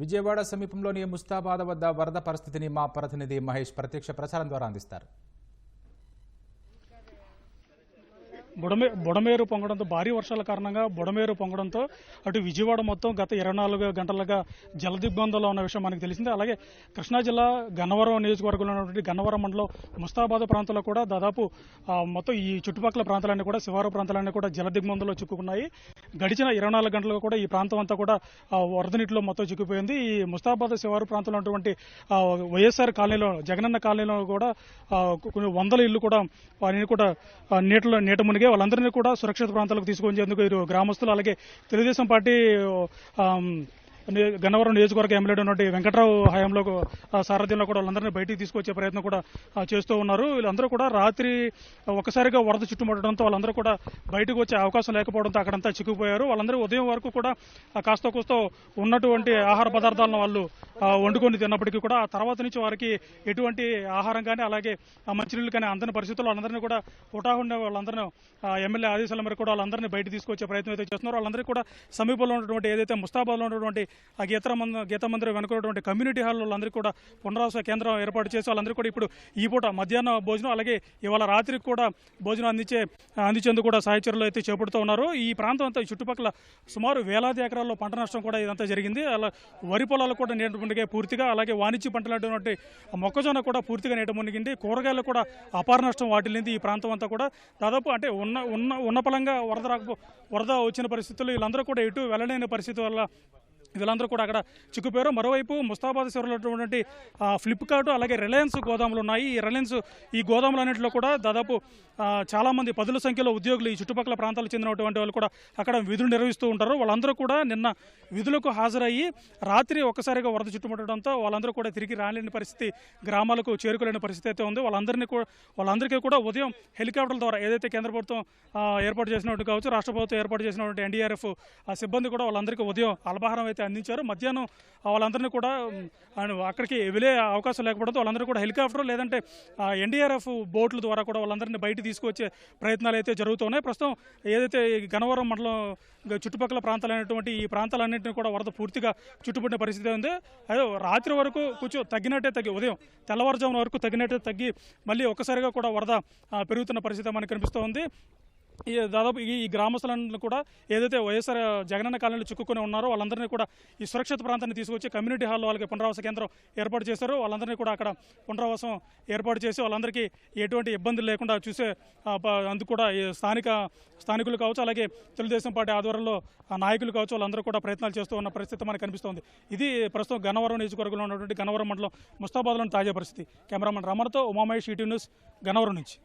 విజయవాడ సమీపంలోని ముస్తాబాద్ వద్ద వరద పరిస్థితిని మా ప్రతినిధి మహేష్ ప్రత్యక్ష ప్రసారం ద్వారా అందిస్తారు. బుడమే బుడమేరు పొంగడంతో భారీ వర్షాల కారణంగా బుడమేరు పొంగడంతో అటు విజయవాడ మొత్తం గత ఇరవై నాలుగు గంటలుగా జలదిగ్బంధంలో ఉన్న విషయం మనకు తెలిసింది. అలాగే కృష్ణా జిల్లా గన్నవరం నియోజకవర్గంలో ఉన్నటువంటి గన్నవరం మండలం ముస్తాబాద్ ప్రాంతంలో కూడా దాదాపు మొత్తం ఈ చుట్టుపక్కల ప్రాంతాలన్నీ కూడా శివారు ప్రాంతాలన్నీ కూడా జలదిగ్బంధంలో చిక్కుకున్నాయి. గడిచిన ఇరవై నాలుగు గంటలుగా కూడా ఈ ప్రాంతం అంతా కూడా వరద నీటిలో మొత్తం చిక్కుపోయింది ఈ ముస్తాబాద్ శివారు ప్రాంతంలో ఉన్నటువంటి వైఎస్ఆర్ కాలనీలో జగనన్న కాలనీలో కూడా కొన్ని వందల ఇల్లు కూడా వారిని కూడా నీటిలో నీట మునిగే వాళ్ళందరినీ కూడా సురక్షిత ప్రాంతాలకు తీసుకొచ్చేందుకు గ్రామస్తులు అలాగే తెలుగుదేశం పార్టీ గన్నవరం నియోజకవర్గ ఎమ్మెల్యే ఉన్నటువంటి వెంకట్రావు హయాంలో సారథ్యంలో కూడా వాళ్ళందరినీ బయటికి తీసుకొచ్చే ప్రయత్నం కూడా చేస్తూ ఉన్నారు. వీళ్ళందరూ కూడా రాత్రి ఒక్కసారిగా వరద చుట్టుముట్టడంతో వాళ్ళందరూ కూడా బయటకు వచ్చే అవకాశం లేకపోవడంతో అక్కడంతా చిక్కుపోయారు వాళ్ళందరూ ఉదయం వరకు కూడా కాస్త కూస్త ఉన్నటువంటి ఆహార పదార్థాలను వాళ్ళు వండుకొని తిన్నప్పటికీ కూడా ఆ తర్వాత నుంచి వారికి ఎటువంటి ఆహారం కానీ అలాగే మంచినీళ్ళు కానీ అందని పరిస్థితుల్లో వాళ్ళందరినీ కూడా హుటాహుండే వాళ్ళందరినీ ఎమ్మెల్యే ఆదేశాల మేరకు కూడా వాళ్ళందరినీ బయట తీసుకొచ్చే ప్రయత్నం అయితే చేస్తున్నారు. వాళ్ళందరికీ కూడా సమీపంలో ఉన్నటువంటి ఏదైతే ముస్తాబాద్లో ఉన్నటువంటి ఆ గీత మంద గీత మందిరం వెనుకున్నటువంటి కమ్యూనిటీ హాల్ వాళ్ళందరికీ కూడా పునరావాస కేంద్రం ఏర్పాటు చేసి వాళ్ళందరూ కూడా ఇప్పుడు ఈ పూట మధ్యాహ్న భోజనం అలాగే ఇవాళ రాత్రికి కూడా భోజనం అందించే అందించేందుకు కూడా సహాయచర్యాలు అయితే చేపడుతూ ఉన్నారు. ఈ ప్రాంతం అంతా ఈ చుట్టుపక్కల సుమారు వేలాది ఎకరాల్లో పంట నష్టం కూడా ఇదంతా జరిగింది. అలా వరి పొలాలు కూడా నీట మునిగాయి పూర్తిగా అలాగే వాణిజ్య పంటలు అటువంటి మొక్కజొన్న కూడా పూర్తిగా నీట మునిగింది. కూరగాయలు కూడా అపార నష్టం వాటిల్లింది ఈ ప్రాంతం అంతా కూడా. దాదాపు అంటే ఉన్న ఉన్న ఉన్న పలంగా వరద రాకపో వరద వచ్చిన పరిస్థితుల్లో వీళ్ళందరూ కూడా ఎటు వెళ్ళలేని పరిస్థితి వల్ల వీళ్ళందరూ కూడా అక్కడ చిక్కుపోయారు. మరోవైపు ముస్తాబాద్ శివరిలో ఫ్లిప్కార్ట్ అలాగే రిలయన్స్ గోదాములు ఉన్నాయి. ఈ రిలయన్స్ ఈ గోదాములన్నింటిలో కూడా దాదాపు చాలామంది పదుల సంఖ్యలో ఉద్యోగులు ఈ చుట్టుపక్కల ప్రాంతాలకు చెందినటువంటి వాళ్ళు కూడా అక్కడ విధులు నిర్వహిస్తూ ఉంటారు. వాళ్ళందరూ కూడా నిన్న విధులకు హాజరయ్యి రాత్రి ఒక్కసారిగా వరద చుట్టుముట్టడంతో వాళ్ళందరూ కూడా తిరిగి రాలేని పరిస్థితి గ్రామాలకు చేరుకోలేని పరిస్థితి అయితే ఉంది. వాళ్ళందరినీ కూడా వాళ్ళందరికీ కూడా ఉదయం హెలికాప్టర్ల ద్వారా ఏదైతే కేంద్ర ప్రభుత్వం ఏర్పాటు చేసినట్టు కావచ్చు రాష్ట్ర ప్రభుత్వం ఏర్పాటు చేసినటువంటి ఎన్డీఆర్ఎఫ్ ఆ సిబ్బంది కూడా వాళ్ళందరికీ ఉదయం అల్పాహారం అయితే అందించారు. మధ్యాహ్నం వాళ్ళందరినీ కూడా అక్కడికి వెళ్ళే అవకాశం లేకపోవడంతో వాళ్ళందరూ కూడా హెలికాప్టర్ లేదంటే ఎన్డీఆర్ఎఫ్ బోట్ల ద్వారా కూడా వాళ్ళందరినీ బయట తీసుకొచ్చే ప్రయత్నాలు అయితే జరుగుతున్నాయి. ప్రస్తుతం ఏదైతే ఈ మండలం చుట్టుపక్కల ప్రాంతాలైనటువంటి ఈ ప్రాంతాలన్నింటినీ కూడా వరద పూర్తిగా చుట్టుపడిన పరిస్థితి ఉంది. అదే రాత్రి వరకు కొంచెం తగ్గినట్టే తగ్గి ఉదయం తెల్లవారుజామున వరకు తగ్గినట్టే తగ్గి మళ్ళీ ఒక్కసారిగా కూడా వరద పెరుగుతున్న పరిస్థితి మనకు కనిపిస్తూ ఉంది ఈ దాదాపు ఈ ఈ గ్రామస్తులను కూడా ఏదైతే వైఎస్ఆర్ జగనన్న కాలనీలో చిక్కుకొని ఉన్నారో వాళ్ళందరినీ కూడా ఈ సురక్షిత ప్రాంతాన్ని తీసుకొచ్చి కమ్యూనిటీ హాల్లో వాళ్ళకి పునరావాస కేంద్రం ఏర్పాటు చేశారు. వాళ్ళందరినీ కూడా అక్కడ పునరావాసం ఏర్పాటు చేసి వాళ్ళందరికీ ఎటువంటి ఇబ్బందులు లేకుండా చూసే అందుకు కూడా ఈ స్థానిక స్థానికులు కావచ్చు అలాగే తెలుగుదేశం పార్టీ ఆధ్వర్యంలో నాయకులు కావచ్చు వాళ్ళందరూ కూడా ప్రయత్నాలు చేస్తూ ఉన్న పరిస్థితి మనకు కనిపిస్తోంది. ఇది ప్రస్తుతం గన్నవరం నియోజకవర్గంలో ఉన్నటువంటి గన్నవరం మండలం ముస్తాబాద్లోని తాజా పరిస్థితి. కెమెరామన్ రమణతో ఉమామహేష్ ఈటీ న్యూస్ గన్నవరం నుంచి.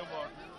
Gilmore.